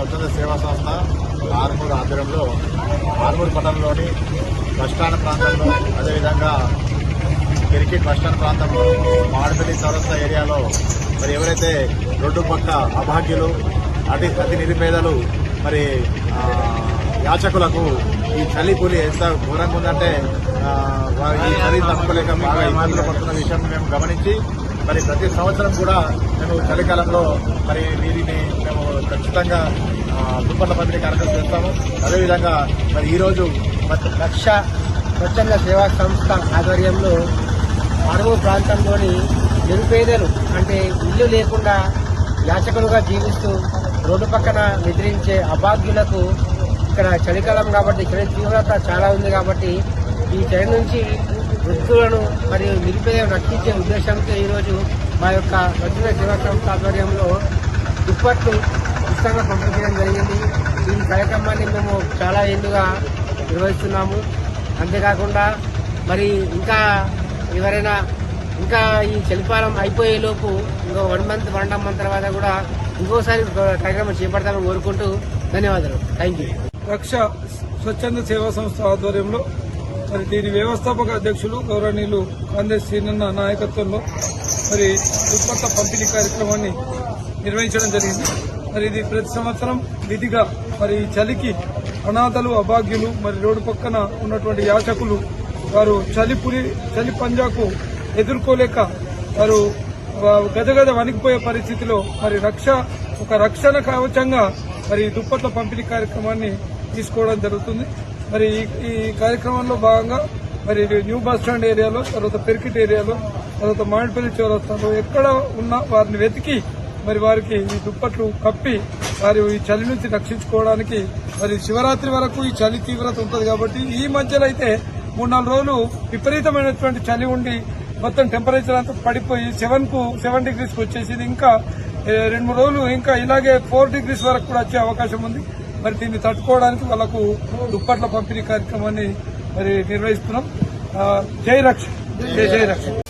స్వచ్ఛంద సేవా సంస్థ ఆర్మూర్ ఆధ్వర్యంలో ఆర్మూర్ పట్టణంలోని బస్టాండ్ ప్రాంతంలో అదేవిధంగా క్రికెట్ బస్టాండ్ ప్రాంతంలో మాడపల్లి చౌరస్తా ఏరియాలో మరి ఎవరైతే రోడ్డు పక్క అభాగ్యులు అతి అతి నిరుపేదలు మరి యాచకులకు ఈ చలి కూలి ఎంత ఘోరంగా ఉందంటే ఈ చలి తట్టుకోలేక బాగా ఇబ్బందులు పడుతున్న విషయం మేము గమనించి మరి ప్రతి సంవత్సరం కూడా మేము చలికాలంలో మరి వీరిని ఖచ్చితంగా ఆ, దుప్పట్ల పంపిణీ కార్యక్రమం చేస్తాము. అదేవిధంగా మరి ఈరోజు లక్ష స్వచ్ఛంద సేవా సంస్థ ఆధ్వర్యంలో అరువు ప్రాంతంలోని నిరుపేదలు అంటే ఇల్లు లేకుండా యాచకులుగా జీవిస్తూ రోడ్డు పక్కన నిద్రించే అభాగ్యులకు ఇక్కడ చలికాలం కాబట్టి ఇక్కడ తీవ్రత చాలా ఉంది కాబట్టి ఈ చలి నుంచి వృద్ధులను మరియు నిరుపేదలను రక్షించే ఉద్దేశంతో ఈరోజు మా యొక్క స్వచ్ఛంద సేవా సంస్థ ఆధ్వర్యంలో దుప్పట్లు ఉచితంగా పంపించడం జరిగింది. ఈ కార్యక్రమాన్ని మేము చాలా ఎందుగా నిర్వహిస్తున్నాము. అంతేకాకుండా మరి ఇంకా ఎవరైనా ఇంకా ఈ చలిపాలం అయిపోయేలోపు ఇంకో one month one and month తర్వాత కూడా ఇంకోసారి కార్యక్రమం చేపడతామని కోరుకుంటూ ధన్యవాదాలు. థ్యాంక్ యూ రక్ష స్వచ్ఛంద సేవా సంస్థ ఆధ్వర్యంలో మరి దీని వ్యవస్థాపక అధ్యక్షులు గౌరవనీయులు కాంగ్రెస్ సీనన్న నాయకత్వంలో మరి దుప్పట్ల పంపిణీ కార్యక్రమాన్ని నిర్వహించడం జరిగింది. మరి ఇది ప్రతి సంవత్సరం విధిగా మరి ఈ చలికి అనాథలు అభాగ్యులు మరి రోడ్డు పక్కన ఉన్నటువంటి యాచకులు వారు చలిపురి చలి పంజాకు ఎదుర్కోలేక వారు గదగద వణికిపోయే పరిస్థితిలో మరి రక్ష ఒక రక్షణ కవచంగా మరి దుప్పట్ల పంపిణీ కార్యక్రమాన్ని తీసుకోవడం జరుగుతుంది. మరి ఈ- ఈ కార్యక్రమంలో భాగంగా మరి న్యూ బస్ స్టాండ్ ఏరియాలో తర్వాత పెరికిట్ ఏరియాలో తర్వాత మామిడిపల్లి చౌరస్తాలో ఎక్కడ ఉన్నా వారిని వెతికి మరి వారికి ఈ దుప్పట్లు కప్పి వారి ఈ చలి నుంచి రక్షించుకోవడానికి మరి శివరాత్రి వరకు ఈ చలి తీవ్రత ఉంటుంది కాబట్టి ఈ మధ్యలో అయితే మూడు నాలుగు రోజులు విపరీతమైనటువంటి చలి ఉండి మొత్తం టెంపరేచర్ అంతా పడిపోయి సెవెన్కు సెవెన్ డిగ్రీస్కు వచ్చేసింది. ఇంకా రెండు మూడు రోజులు ఇంకా ఇలాగే ఫోర్ డిగ్రీస్ వరకు కూడా వచ్చే అవకాశం ఉంది. మరి దీన్ని తట్టుకోవడానికి వాళ్ళకు దుప్పట్ల పంపిణీ కార్యక్రమాన్ని మరి నిర్వహిస్తున్నాం. ఆ, జై రక్ష. జై జై రక్ష.